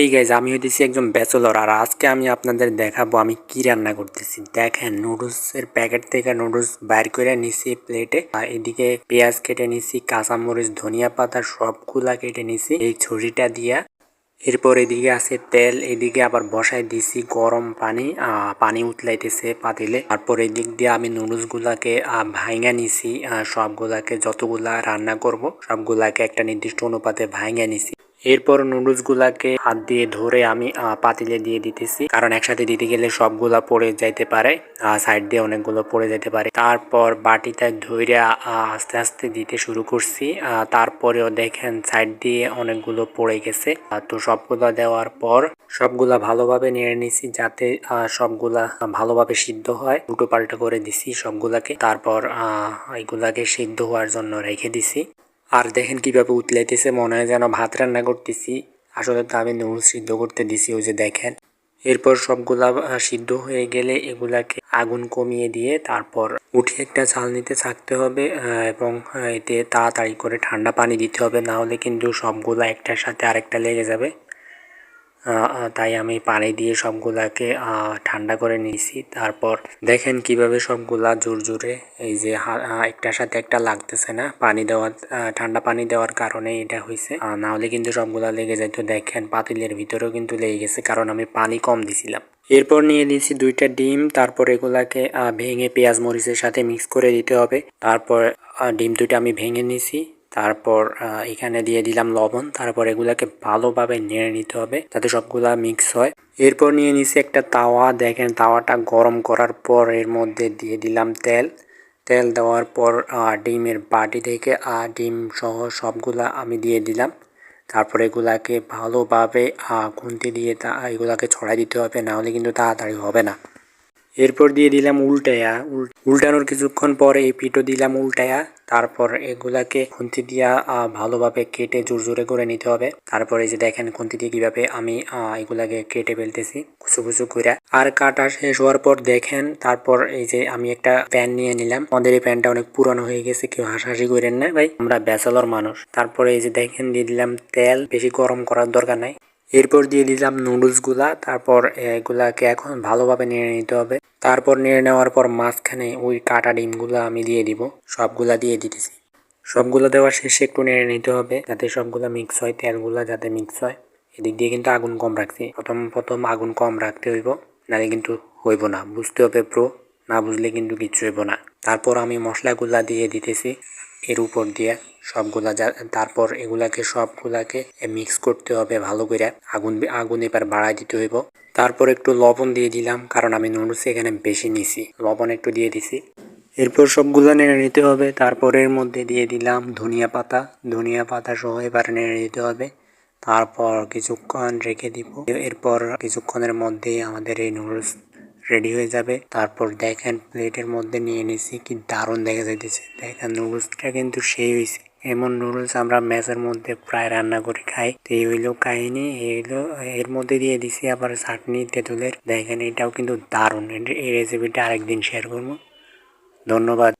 এই গাইজ আমি হইতেছি একজন ব্যাচেলর আর আজকে আমি আপনাদের দেখাবো আমি কি রান্না করতেছি। দেখেন নুডলসের প্যাকেট থেকে নুডলস বাইর করে নিছি প্লেটে আর এদিকে পেঁয়াজ কেটে নিছি কাঁচামরিচ ধনিয়া পাতা সবগুলা কেটে নিছি এই ছুরিটা দিয়া। এরপর এদিকে আছে তেল এদিকে আবার বসাই দিছি গরম পানি পানি উতলাইতেছে পাতিলে। তারপর এদিক দিয়ে আমি নুডলস গুলাকে আহ, নিছি সবগুলাকে যতগুলা রান্না করব সবগুলাকে একটা নির্দিষ্ট অনুপাতে ভাইঙ্গা নিছি। এরপর নুডলস গুলাকে হাত দিয়ে ধরে আমি পাতিলে দিয়ে দিতেছি। কারণ একসাথে দিতে গেলে সবগুলা পড়ে যাইতে পারে সাইড দিয়ে অনেকগুলো পড়ে যেতে পারে। তারপর বাটিতে ধরে আস্তে আস্তে দিতে শুরু করছি। তারপরেও দেখেন সাইড দিয়ে অনেকগুলো পড়ে গেছে। তো সবগুলা দেওয়ার পর সবগুলা ভালোভাবে নেড়ে নিছি যাতে সবগুলা ভালোভাবে সিদ্ধ হয়। উল্টো পাল্টা করে দিছি সবগুলাকে। তারপর এগুলাকে সিদ্ধ হওয়ার জন্য রেখে দিছি। আর দেখেন কীভাবে উতলাইতেছে, মনে হয় যেন ভাত রান্না করতেছি। আসলে তো আমি নুন সিদ্ধ করতে দিছি, ওই যে দেখেন। এরপর সবগুলা সিদ্ধ হয়ে গেলে এগুলাকে আগুন কমিয়ে দিয়ে তারপর উঠে একটা চালনিতে থাকতে হবে এবং এতে তাড়াতাড়ি করে ঠান্ডা পানি দিতে হবে। না হলে কিন্তু সবগুলা একটার সাথে আরেকটা লেগে যাবে। তাই আমি পানি দিয়ে সবগুলাকে ঠান্ডা করে নিয়েছি তারপর দেখেন কীভাবে সবগুলা জোর জোরে এই যে একটার সাথে একটা লাগতেছে না পানি দেওয়ার ঠান্ডা পানি দেওয়ার কারণে এটা হয়েছে আহ, না হলে কিন্তু সবগুলা লেগে যায় তো দেখেন পাতিলের ভিতরেও কিন্তু লেগে গেছে কারণ আমি পানি কম দিছিলাম। এরপর নিয়ে নিয়েছি দুইটা ডিম তারপর এগুলাকে ভেঙে পেঁয়াজ মরিচের সাথে মিক্স করে দিতে হবে। তারপর ডিম দুইটা আমি ভেঙে নিয়েছি তারপর এখানে দিয়ে দিলাম লবণ। তারপর এগুলাকে ভালোভাবে নেড়ে নিতে হবে যাতে সবগুলা মিক্স হয়। এরপর নিয়ে নিছি একটা তাওয়া। দেখেন তাওয়াটা গরম করার পর এর মধ্যে দিয়ে দিলাম তেল। তেল দেওয়ার পর ডিমের বাটি থেকে ডিম সহ সবগুলা আমি দিয়ে দিলাম। তারপর এগুলাকে ভালোভাবে খুন্তি দিয়ে তা, এগুলাকে ছড়াই দিতে হবে। না হলে কিন্তু তাড়াতাড়ি হবে না। এরপর দিয়ে দিলাম উল্টায়া। উল্টানোর কিছুক্ষণ পরে এই পিঠো দিলাম উল্টায়া। তারপর এগুলাকে খুন্তি দিয়া ভালোভাবে কেটে জোর জোরে করে নিতে হবে। তারপর এই যে দেখেন খুন্তি দিয়ে কীভাবে আমি এগুলাকে কেটে ফেলতেছি, কুচু কুচু করে আর কাটা শেষ হওয়ার পর দেখেন, তারপর এই যে আমি একটা প্যান নিয়ে নিলাম। আমাদের এই প্যানটা অনেক পুরানো হয়ে গেছে, কেউ হাসাহাসি করেন না ভাই। আমরা ব্যাচেলর মানুষ। তারপরে এই যে দেখেন দিয়ে দিলাম তেল। বেশি গরম করার দরকার নাই। এরপর দিয়ে দিলাম নুডলসগুলা তারপর এগুলাকে এখন ভালোভাবে নেড়ে নিতে হবে। তারপর নেড়ে নেওয়ার পর মাঝখানে ওই কাটা ডিমগুলো আমি দিয়ে দিব, সবগুলা দিয়ে দিতেছি। সবগুলো দেওয়ার শেষে একটু নেড়ে নিতে হবে, যাতে সবগুলা মিক্স হয়, তেলগুলা যাতে মিক্স হয়। এদিক দিয়ে কিন্তু আগুন কম রাখছি। প্রথম প্রথম আগুন কম রাখতে হইব, নাহলে কিন্তু হইব না। বুঝতে হবে প্রো না বুঝলে কিন্তু কিচ্ছু হইব না। তারপর আমি মশলাগুলা দিয়ে দিতেছি। এর উপর দিয়ে সবগুলা যা- তারপর এগুলাকে সবগুলাকে মিক্স করতে হবে ভালো করে। আগুন আগুন এবার বাড়াই দিতে হইব। তারপর একটু লবণ দিয়ে দিলাম, কারণ আমি নুডলস এখানে বেশি নিছি। লবণ একটু দিয়ে দিছি। এরপর সবগুলো নেড়ে নিতে হবে। তারপর এর মধ্যে দিয়ে দিলাম ধনিয়া পাতা। ধনিয়া পাতা সহ এবার নেড়ে নিতে হবে। তারপর কিছুক্ষণ রেখে দিব। এরপর কিছুক্ষণের মধ্যেই আমাদের এই নুডলস রেডি হয়ে যাবে। তারপর দেখেন প্লেটের মধ্যে নিয়ে নিছি, কি দারুণ দেখা যাইতেছে। দেখেন নুডলসটা কিন্তু সেই হয়েছে এমন নুডলস আমরা ম্যাচের মধ্যে প্রায় রান্না করে, খাই। তো এই হইল কাহিনি, এই হইল, এর মধ্যে দিয়ে দিছি আবার চাটনি, তেঁতুলের। দেখেন এটাও কিন্তু দারুণ। এই রেসিপিটা আরেকদিন শেয়ার করব। ধন্যবাদ।